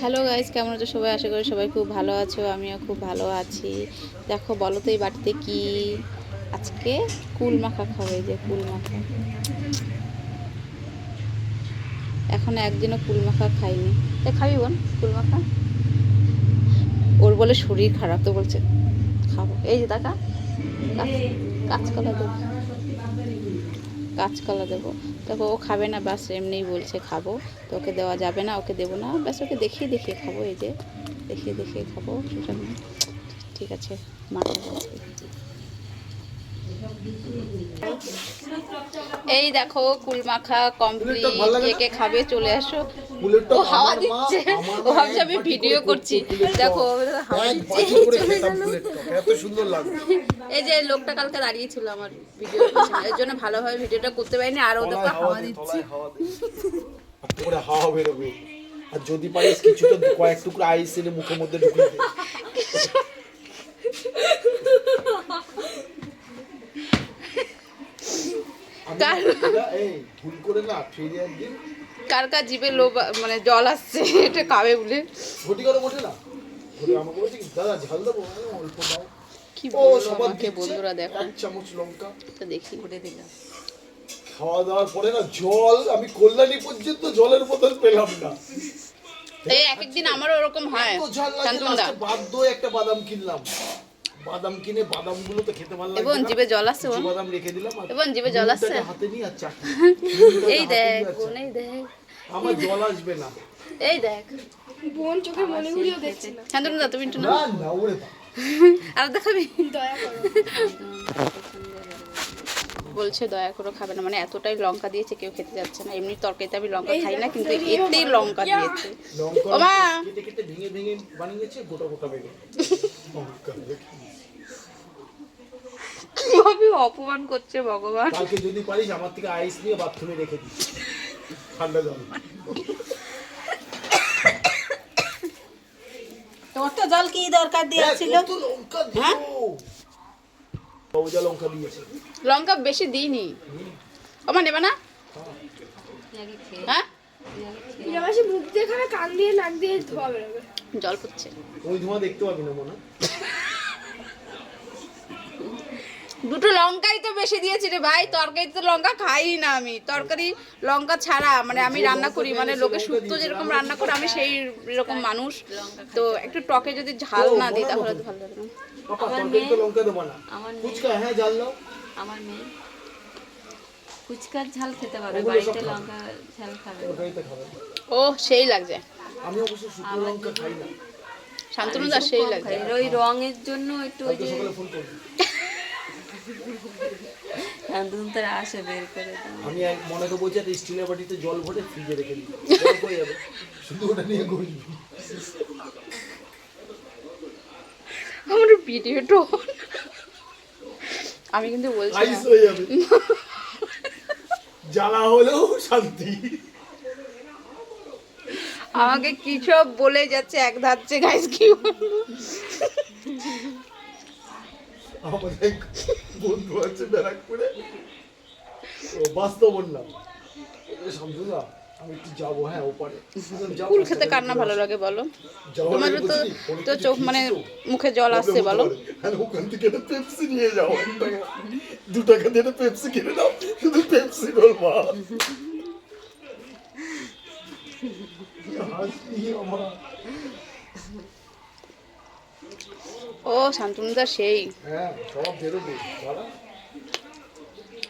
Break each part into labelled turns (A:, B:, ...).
A: Hello guys কেমন আছো সবাই? আশা করি সবাই খুব ভালো আছো, আমিও খুব ভালো আছি। দেখো, বলো তো এই বাড়িতে কি আজকে কুল মাখা খাবে? যে কুল মাখা। এখনও একদিনও কুল মাখা খাইনি। এ, খাবি বোন, কুল মাখা? ওর বলে শরীর খারাপ তো বলছে, খাব। এই যে দেখা কাঁচকলা দেবো। কাঁচকলা দেবো। দেখো ও খাবে না বাস এমনিই বলছে খাব। তো ওকে দেওয়া যাবে না ওকে দেবো না। ব্যাস ওকে দেখিয়ে দেখিয়ে খাব এই যে। দেখিয়ে দেখিয়ে খাব সেটা ঠিক আছে মা এই দেখো কুলমাখা কমপ্লিট কে কে খাবে চলে আসো। হাওয়া দিচ্ছে। ও ভাবছে আমি ভিডিও করছি। দেখো হাওয়া দিচ্ছে।
B: এত সুন্দর
A: এই যে লোকটা কালকে দাঁড়িয়ে ছিল আমার ভিডিও এর জন্য ভালোভাবে ভিডিওটা করতে পারিনি আর ও দেখো হাওয়া দিচ্ছে।
B: হাওয়া। আর করে বেরোবে। আর যদি পারিস কিছুটা কয়েক টুকরো আইস এনে মুখের মধ্যে ঢুকিয়ে দে। এই ভুল করে না ফিরে একদিন
A: কার কার জিভে লোভ মানে জল আসছে এটা খাবে বলে।
B: কি, দাদা ঝাল দেবো? অল্প দাও।
A: কি
B: ও
A: বলব আমাকে বন্ধুরা দেখো।
B: এক চামচ লঙ্কা।
A: দেখি দিলাম
B: খাওয়া দাওয়ার পরে না জল আমি কল্যাণী পর্যন্ত জলের বোতল পেলাম না।
A: এই এক একদিন আমারও ওরকম হয়
B: বাধ্য একটা বাদাম কিনলাম। বাদাম কিনে বাদামগুলো তো খেতে ভালো
A: এবং
B: লাগবে
A: জিভে জল আসছে
B: বাদাম রেখে দিলাম আর
A: এবং জিভে জল আসছে
B: হাতে নিয়ে আর চাটনি
A: এই দেখ বোন এই দেখ।
B: আমার জল আসবে না।
A: এই দেখ।
C: বোন চোখে মনে ঘুরিয়েও দেখছে না।
A: শান্তনু দা তুমি একটু না
B: না ওরে
A: আর দেখাবি?
C: দয়া করো।
A: বলছে দয়া করে খাবে না। মানে এতটাই লঙ্কা দিয়েছে কেউ খেতে যাচ্ছে না। এমনি তরকারিতে আমি লঙ্কা খাই না কিন্তু এতেই লঙ্কা দিয়েছে। ও মা!
B: কেটে কেটে ভেঙে ভেঙে বানিয়েছে গোটা গোটা বেগে লঙ্কা
A: অপমান করছে ভগবান।
B: কালকে যদি পারিস আমার থেকে আইস নিয়ে বাথরুমে রেখে দিস। ঠান্ডা জল।
D: তোমার তো জল কি দরকার দিয়েছিল?
B: হ্যাঁ, লঙ্কা দিয়েছে
A: লঙ্কা বেশি দিইনি। আমার নেবে না? হ্যাঁ?
C: মুখ দিয়ে খাবে কান দিয়ে নাক দিয়ে ধোয়া বেরোবে।
A: জল পড়ছে
B: ওই ধোঁয়া দেখতে পাবি না মনে। হয়।
A: দুটো লঙ্কাই তো বেশি দিয়েছি রে ভাই তরকারি তো লঙ্কা খাই না আমি। তরকারি লঙ্কা ছাড়া মানে আমি রান্না করি মানে লোকে শুক্তো যেরকম রান্না করে আমি সেই রকম মানুষ। তো একটু টকে যদি ঝাল না দিই তাহলে তো ভালো লাগে না।
B: পাপা তরকারিতে লঙ্কা দেবো না। ফুচকা হ্যাঁ
D: আমার মেয়ে ফুচকার ঝাল খেতে পারবে বাড়িতে লঙ্কা ঝাল খাবে
A: ও সেই লাগছে।
B: আমি অবশ্য শুকনো লঙ্কা খাই না।
A: শান্তনু দা সেই লাগছে।
D: ওই রঙের জন্য একটু ওই যে তারা আসে বের করে
B: আমি এক মনেকে বলছি একটা স্টিলের বাটিতে জল ভরে ফ্রিজে রেখে দিই। হয়ে যাবে। শুধু ওটা নিয়ে ঘুরবি।
A: আমার ভিডিওটা আমি কিন্তু বলছি
B: আইস হয়ে যাবে। জ্বালা হলেও শান্তি।
A: আমাকে কি সব বলে যাচ্ছে এক ধাচ্ছে গাইস কি বলব?
B: আমাদের এক বন্ধু আছে ব্যারাকপুরে। ও বাস্তব বললাম শামসুদা আমি একটু যাব হ্যাঁ ওপারে।
A: খেতে কার না ভালো লাগে বলো? তোমার তো চোখ মানে মুখে জল আসছে বলো?
B: হ্যাঁ ওখান থেকে একটা পেপসি নিয়ে যাও। দু টাকা দিয়ে পেপসি কিনে দাও শুধু পেপসি রোল মা হাসি আমার।
A: ও শান্তনুদা সেই।
B: হ্যাঁ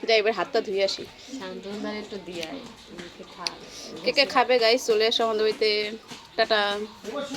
A: যাই এবার হাতটা ধুয়ে আসি।
D: শান্তনুদার একটু দিয়ে
A: কে কে খাবে গাইস চলে আসো আমাদের টাটা।